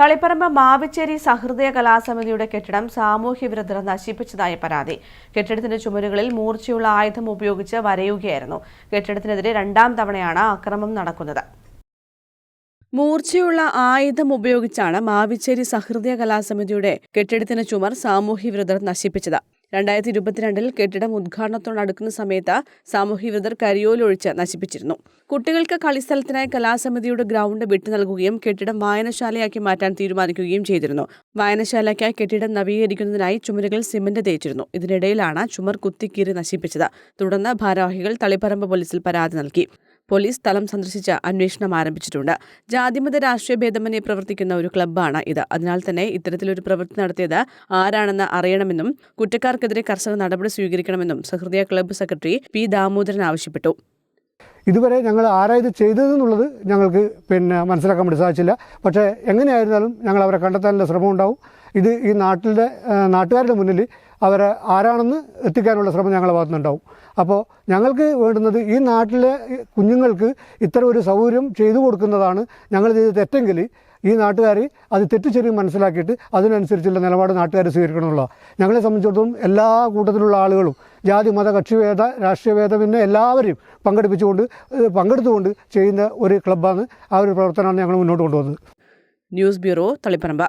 തളിപ്പറമ്പ് മാവിച്ചേരി സഹൃദയ കലാസമിതിയുടെ കെട്ടിടം സാമൂഹ്യ വിരുദ്ധർ നശിപ്പിച്ചതായി പരാതി. കെട്ടിടത്തിന്റെ ചുമരുകളിൽ മൂർച്ചയുള്ള ആയുധം ഉപയോഗിച്ച് വരയുകയായിരുന്നു. കെട്ടിടത്തിനെതിരെ രണ്ടാം തവണയാണ് അക്രമം നടക്കുന്നത്. മൂർച്ചയുള്ള ആയുധം ഉപയോഗിച്ചാണ് മാവിച്ചേരി സഹൃദയ കലാസമിതിയുടെ കെട്ടിടത്തിന് ചുമർ സാമൂഹ്യ വിരുദ്ധർ നശിപ്പിച്ചത്. രണ്ടായിരത്തി ഇരുപത്തിരണ്ടിൽ കെട്ടിടം ഉദ്ഘാടനത്തോടടുക്കുന്ന സമയത്ത് സാമൂഹ്യവിരുദ്ധർ കരിയോലൊഴിച്ച് നശിപ്പിച്ചിരുന്നു. കുട്ടികൾക്ക് കളിസ്ഥലത്തിനായി കലാസമിതിയുടെ ഗ്രൗണ്ട് വിട്ടു നൽകുകയും കെട്ടിടം വായനശാലയാക്കി മാറ്റാൻ തീരുമാനിക്കുകയും ചെയ്തിരുന്നു. വായനശാലയ്ക്കായി കെട്ടിടം നവീകരിക്കുന്നതിനായി ചുമരുകൾ സിമന്റ് തേച്ചിരുന്നു. ഇതിനിടയിലാണ് ചുമർ കുത്തിക്കീറി നശിപ്പിച്ചത്. തുടർന്ന് ഭാരവാഹികൾ തളിപ്പറമ്പ് പോലീസിൽ പരാതി നൽകി. പോലീസ് സ്ഥലം സന്ദർശിച്ച് അന്വേഷണം ആരംഭിച്ചിട്ടുണ്ട്. ജാതിമത രാഷ്ട്രീയ ഭേദമന്യേ പ്രവർത്തിക്കുന്ന ഒരു ക്ലബ്ബാണ് ഇത്. അതിനാൽ തന്നെ ഇത്തരത്തിലൊരു പ്രവൃത്തി നടത്തിയത് ആരാണെന്ന് അറിയണമെന്നും കുറ്റക്കാർക്കെതിരെ കർശന നടപടി സ്വീകരിക്കണമെന്നും Sahrudaya club secretary P Damodaran ആവശ്യപ്പെട്ടു. ഇതുവരെ ഞങ്ങൾ ആരാ ഇത് ചെയ്തതെന്നുള്ളത് ഞങ്ങൾക്ക് പിന്നെ മനസ്സിലാക്കാൻ വേണ്ടി സാധിച്ചില്ല. പക്ഷേ എങ്ങനെയായിരുന്നാലും ഞങ്ങൾ അവരെ കണ്ടെത്താനുള്ള ശ്രമം ഉണ്ടാവും ഇത് ഈ നാട്ടിലെ നാട്ടുകാരുടെ മുന്നിൽ അവരെ ആരാണെന്ന് എത്തിക്കാനുള്ള ശ്രമം ഞങ്ങളെ ഭാഗത്തുനിന്നുണ്ടാവും അപ്പോൾ ഞങ്ങൾക്ക് വേണ്ടുന്നത് ഈ നാട്ടിലെ കുഞ്ഞുങ്ങൾക്ക് ഇത്തരം ഒരു സൗകര്യം ചെയ്തു കൊടുക്കുന്നതാണ് ഞങ്ങൾ ചെയ്ത് തെറ്റെങ്കിൽ ഈ നാട്ടുകാർ അത് തെറ്റിച്ചെറിയും മനസ്സിലാക്കിയിട്ട് അതിനനുസരിച്ചുള്ള നിലപാട് നാട്ടുകാർ സ്വീകരിക്കണമെന്നുള്ള ഞങ്ങളെ സംബന്ധിച്ചിടത്തോളം എല്ലാ കൂട്ടത്തിലുള്ള ആളുകളും ജാതി മത കക്ഷിഭേദ രാഷ്ട്രീയ പിന്നെ എല്ലാവരെയും പങ്കെടുപ്പിച്ചുകൊണ്ട് പങ്കെടുത്തുകൊണ്ട് ചെയ്യുന്ന ഒരു ക്ലബ്ബാണ് ആ ഒരു പ്രവർത്തനമാണ് ഞങ്ങൾ മുന്നോട്ട് കൊണ്ടുപോകുന്നത് ന്യൂസ് ബ്യൂറോ തളിപ്പറമ്പ്.